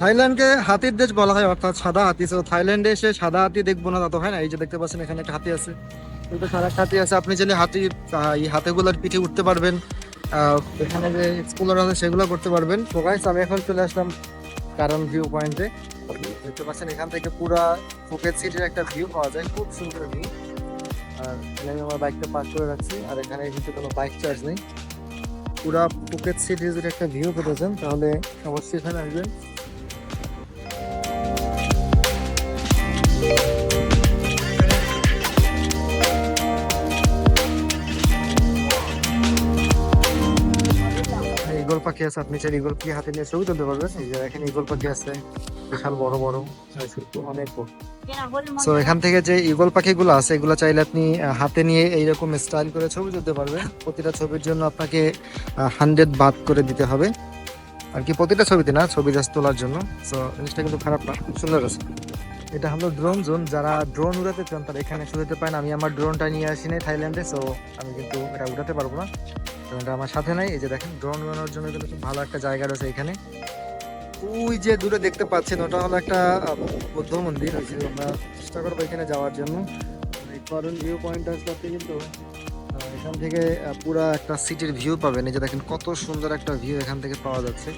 থাইল্যান্ডকে হাতির দেশ বলা হয় অর্থাৎ সাদা হাতি। তো থাইল্যান্ডে এসে সাদা হাতি দেখব না তা তো হয় না। এই যে দেখতে পাচ্ছেন এখানে একটা হাতি আছে। এটা সাদা হাতি আছে। আপনি হাতির আহ, এই হাতিগুলোর পিঠে উঠতে পারবেন। এখানে যে এক্সপ্লোর আছে সেগুলো করতে পারবেন। তো গাইস আমি এখন চলে আসলাম কারণ ভিউ পয়েন্টে দেখতে পাচ্ছেন এখান থেকে পুরা ফুকেট সিটির একটা ভিউ পাওয়া যায়। খুব সুন্দর ভিউ আর আমি আমার বাইকটা পার্ক করে রাখছি। আর এখানে কিন্তু কোনো বাইক চার্জ নেই। পুরা ফুকেট সিটির একটা ভিউ পেতে চান তাহলে অবশ্যই এখানে আসবেন। পাখি আছে? আপনি চাইলে ইগল পাখি হাতে নিয়ে ছবি তুলতে পারবেন? এই যে এখানে ইগল পাখি আছে। বিশাল বড় বড়। অনেক বড়। সো এখান থেকে যে ইগল পাখিগুলো আছে, এগুলো চাইলে আপনি হাতে নিয়ে এইরকম স্টাইল করে ছবি তুলতে পারবেন। প্রতিটা ছবির জন্য আপনাকে হান্ড্রেড বাদ করে দিতে হবে। আর কি প্রতিটা ছবিতে না, ছবি জাস্ট তোলার জন্য। সো জিনিসটা কিন্তু খারাপ না, খুব সুন্দর আছে। এটা হলো ড্রোন জোন যারা ড্রোন উড়াতে চান, তারা এখানে শুতে পারেন। আমি আমার ড্রোনটা নিয়ে আসি নাই থাইল্যান্ডে সো আমি কিন্তু এটা উড়াতে পারব না। এটা আমার সাথে নাই। এই যে দেখেন, ড্রোন উড়ানোর জন্য কিন্তু খুব ভালো একটা জায়গা রয়েছে এখানে। ওই যে দূরে দেখতে পাচ্ছেন, ওটা হলো একটা বৌদ্ধ মন্দির। ওই যে আমরা চেষ্টা করব এখানে যাওয়ার জন্য। এই ভিউ পয়েন্ট আসলে আপনি কিন্তু এখান থেকে পুরা একটা সিটির ভিউ পাবেন। এই যে দেখেন, কত সুন্দর একটা ভিউ এখান থেকে পাওয়া যাচ্ছে।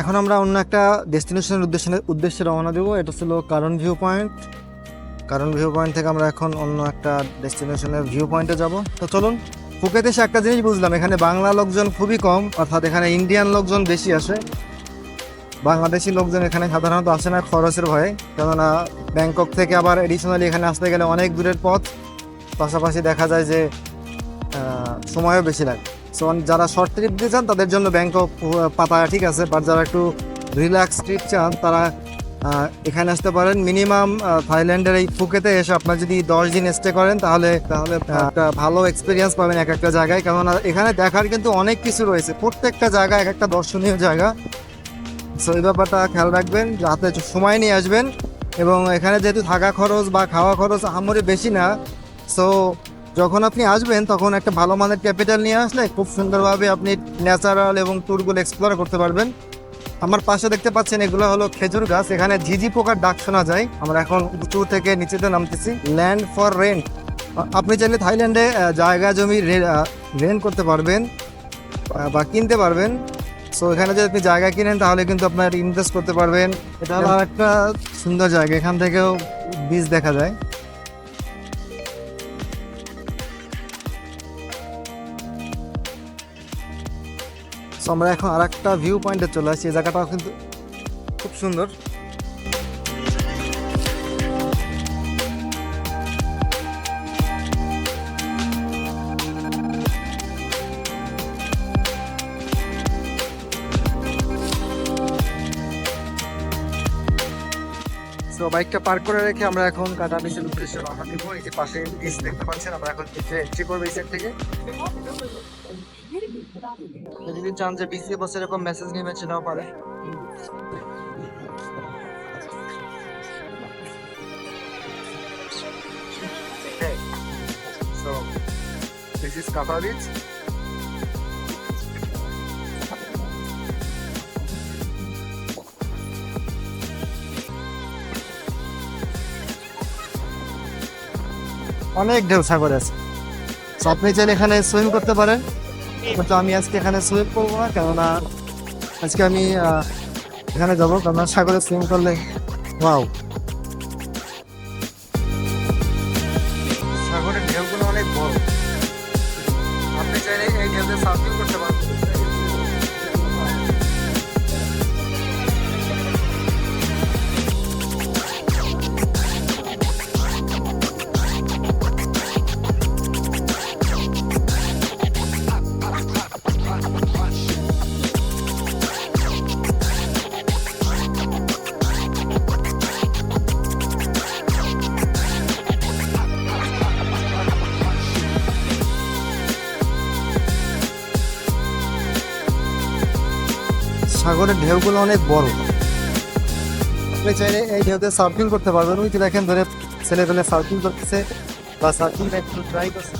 এখন আমরা অন্য একটা ডেস্টিনেশনের উদ্দেশ্যে উদ্দেশ্যে রওনা দেবো। এটা ছিল কারণ ভিউ পয়েন্ট কারণ ভিউ পয়েন্ট থেকে আমরা এখন অন্য একটা ডেস্টিনেশনের ভিউ পয়েন্টে যাব। তো চলুন, ফুকেতে এসে একটা জিনিস বুঝলাম, এখানে বাংলা লোকজন খুবই কম, অর্থাৎ এখানে ইন্ডিয়ান লোকজন বেশি আসে। বাংলাদেশি লোকজন এখানে সাধারণত আসে না খরচের ভয়ে, কেননা ব্যাংকক থেকে আবার এডিশনালি এখানে আসতে গেলে অনেক দূরের পথ। পাশাপাশি দেখা যায় যে সময়ও বেশি লাগে। সো যারা শর্ট ট্রিপ দিতে চান তাদের জন্য ব্যাংকক পাতায়া ঠিক আছে বাট যারা একটু রিল্যাক্স ট্রিপ চান, তারা এখানে আসতে পারেন। মিনিমাম থাইল্যান্ডের এই ফুকেতে এসে আপনার যদি দশ দিন স্টে করেন, তাহলে তাহলে একটা ভালো এক্সপিরিয়েন্স পাবেন এক একটা জায়গায়। কারণ এখানে দেখার কিন্তু অনেক কিছু রয়েছে। প্রত্যেকটা জায়গা এক একটা দর্শনীয় জায়গা। সো এই ব্যাপারটা খেয়াল রাখবেন। যাতে সময় নিয়ে আসবেন। এবং এখানে যেহেতু থাকা খরচ বা খাওয়া খরচ আহামরি বেশি না সো যখন আপনি আসবেন, তখন একটা ভালো মানের ক্যাপিটাল নিয়ে আসলে খুব সুন্দরভাবে আপনি ন্যাচারাল এবং ট্যুরগুলো এক্সপ্লোর করতে পারবেন। আমার পাশে দেখতে পাচ্ছেন এগুলো হলো খেজুর গাছ। এখানে ঝিঝি পোকার ডাক শোনা যায়। আমরা এখন উঁচু থেকে নিচেতে নামতেছি। ল্যান্ড ফর রেন্ট আপনি চাইলে থাইল্যান্ডে জায়গা জমি রেন্ট করতে পারবেন, বা কিনতে পারবেন। সো এখানে যদি আপনি জায়গা কিনেন, তাহলে কিন্তু আপনার ইনভেস্ট করতে পারবেন। এটা একটা সুন্দর জায়গা। এখান থেকেও বীজ দেখা যায়। আমরা এখন আর একটা ভিউ পয়েন্টে চলে আসছি এই জায়গাটাও কিন্তু খুব সুন্দর। সো বাইকটা পার্ক করে রেখে আমরা এখন কাটা বিচের উদ্দেশ্যে রওনা দিব। এই যে পাশে বিচ দেখতে পাচ্ছেন, আমরা এখন বিচে এন্ট্রি করব এই সাইড থেকে। যদি চান যে বিচে বসে এরকম মেসেজ নেমে সেটাও পারে। So, this is Kata Beach. অনেক ঢেউ সাগর আছে। আপনি চাইলে এখানে সুইম করতে পারেন। কিন্তু আমি আজকে এখানে সুইপ করব না, কেননা আজকে আমি এখানে যাব, কেননা সাগরে সুইম করলে ওয়াও সাগরের ঢেউগুলো অনেক বড়। আপনি চাইলে এই ঢেউতে সার্ফিং করতে পারবেন। ওই যে দেখেন ধরে ছেলে পেলে সার্ফিং করতেছে বা সার্ফিং একটু ট্রাই করছে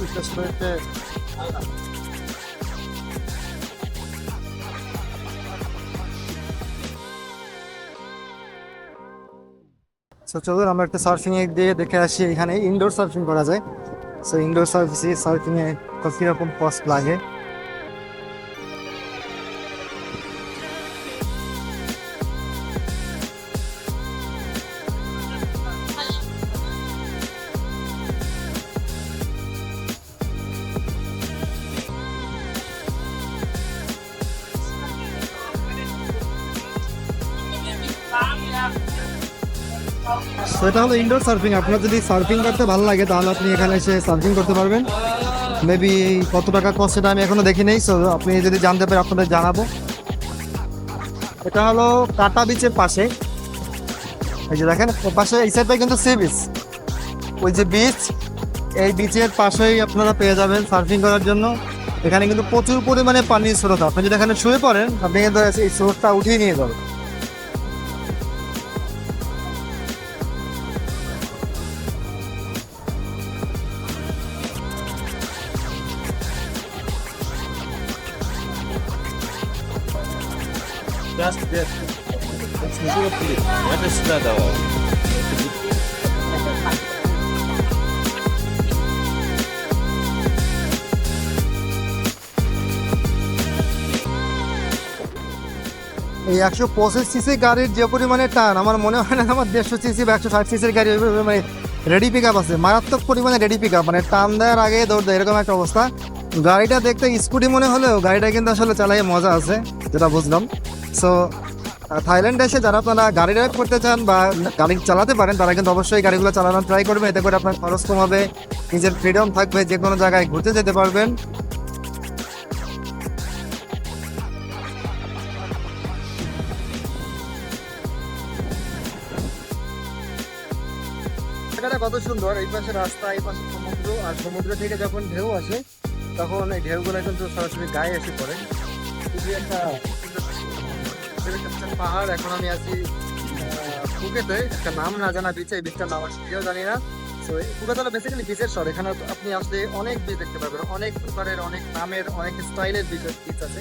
সো চলুন আমরা একটা সার্ফিং এর দিয়ে দেখে আসি, এখানে ইনডোর সার্ফিং করা যায়। সো ইনডোর সার্ফিং এ কত রকম কস্ট লাগে। তো এটা হলো ইনডোর সার্ফিং আপনার যদি সার্ফিং করতে ভালো লাগে, তাহলে আপনি এখানে এসে সার্ফিং করতে পারবেন। মেবি কত টাকা কস্ট সেটা আমি এখনও দেখি নেই সো আপনি যদি জানতে পারেন, আপনাদের জানাব। এটা হলো কাটা বিচের পাশে। এই যে দেখেন পাশে এই সাইডটাই কিন্তু সি বিচ ওই যে বিচ এই বিচের পাশেই আপনারা পেয়ে যাবেন সার্ফিং করার জন্য। এখানে কিন্তু প্রচুর পরিমাণে পানির স্রোত। আপনি যদি এখানে শুয়ে পড়েন, আপনি কিন্তু এই স্রোতটা উঠিয়ে নিয়ে যাবেন। Just that. Это сюда давал. এই একশো পঁচিশ সিসি গাড়ির যে পরিমাণে টান আমার মনে হয় না আমার দেড়শো সিসি বা একশো ষাট সিসির গাড়ি ওইভাবে মানে রেডি পিক আপ আছে মারাত্মক পরিমাণে রেডি পিক আপ মানে টান দেওয়ার আগে দৌড় দেয় এরকম একটা অবস্থা গাড়িটা দেখতে স্কুটি মনে হলেও গাড়িটা কিন্তু আসলে চালাই মজা আছে যেটা বুঝলাম সো থাইল্যান্ডে এসে যারা আপনারা গাড়ি ড্রাইভ করতে চান বা গাড়ি চালাতে পারেন, তারা কিন্তু অবশ্যই গাড়িগুলো চালানোর ট্রাই করবে। এতে করে আপনার খরচ কমাবে নিজের ফ্রিডম থাকবে যে কোনো জায়গায় ঘুরতে যেতে পারবেন। কত সুন্দর, এই পাশে রাস্তা, এই পাশে সমুদ্র, আর সমুদ্র থেকে যখন ঢেউ আসে, তখন এই ঢেউগুলো কিন্তু সরাসরি গায়ে এসে পড়ে। খুবই একটা পাহাড় এখন আমি আছি ফুকেতে একটা নাম না জানা বিচে এই বিচটার নাম কেউ জানি না। তো ফুকেত হলো বেসিক্যালি বিচের শহর এখানে আপনি আসলে অনেক বিচ দেখতে পাবেন অনেক প্রকারের, অনেক নামের, অনেক স্টাইলের বিচ বিচ আছে।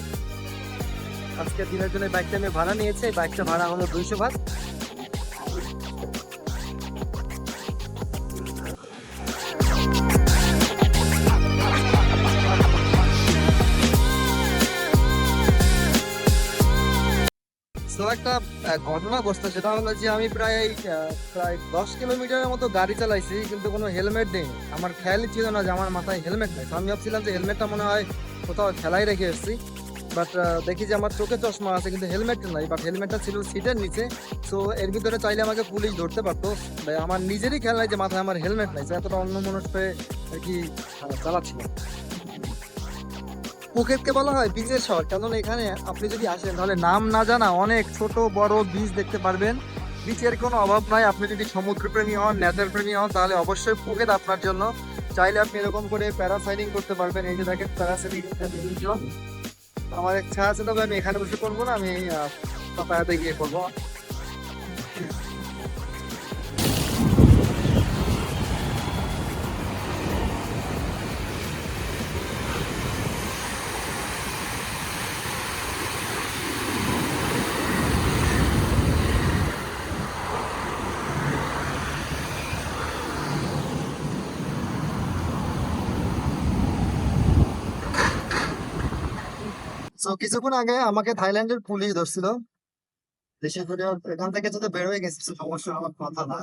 আজকে দিনের জন্য বাইকটা আমি ভাড়া নিয়েছি। বাইকটা ভাড়া হলো দুইশো ভাগ। তো একটা ঘটনা ঘটছে সেটা হলো যে আমি প্রায় প্রায় দশ কিলোমিটারের মতো গাড়ি চালাইছি, কিন্তু কোনো হেলমেট নেই। আমার খেয়ালই ছিল না যে আমার মাথায় হেলমেট নেই। আমি ভাবছিলাম যে হেলমেটটা মনে হয় কোথাও খেলাই রেখে এসেছি। বাট দেখি যে আমার চোখে চশমা আছে, কিন্তু হেলমেট নাই। বাট হেলমেটটা ছিল সিটের নিচে। সো এর ভিতরে চাইলে আমাকে পুলিশ ধরতে পারতো। আমার নিজেরই খেয়াল নাই যে মাথায় আমার হেলমেট নাই। এতটা অন্য মানুষ পেয়ে আর কি চালাচ্ছিলাম। ফুকেতকে বলা হয় বীজের শহর কারণ এখানে আপনি যদি আসেন তাহলে নাম না জানা অনেক ছোট বড় বীজ দেখতে পারবেন। বীচের কোনো অভাব নাই। আপনি যদি সমুদ্রপ্রেমী হন নেচার প্রেমী হন তাহলে অবশ্যই ফুকেত আপনার জন্য। চাইলে আপনি এরকম করে প্যারাসাইলিং করতে পারবেন। এই যে দেখেন প্যারাসাইলিং আমার ইচ্ছা আছে তবে আমি এখানে বসে করব না আমি আহ, পাপায়াতে গিয়ে করব তো কিছুক্ষণ আগে আমাকে থাইল্যান্ডের পুলিশ ধরছিল। দেশে করে এখান থেকে যদি বেরোয় গেছি, সমস্যা, আমার কথা না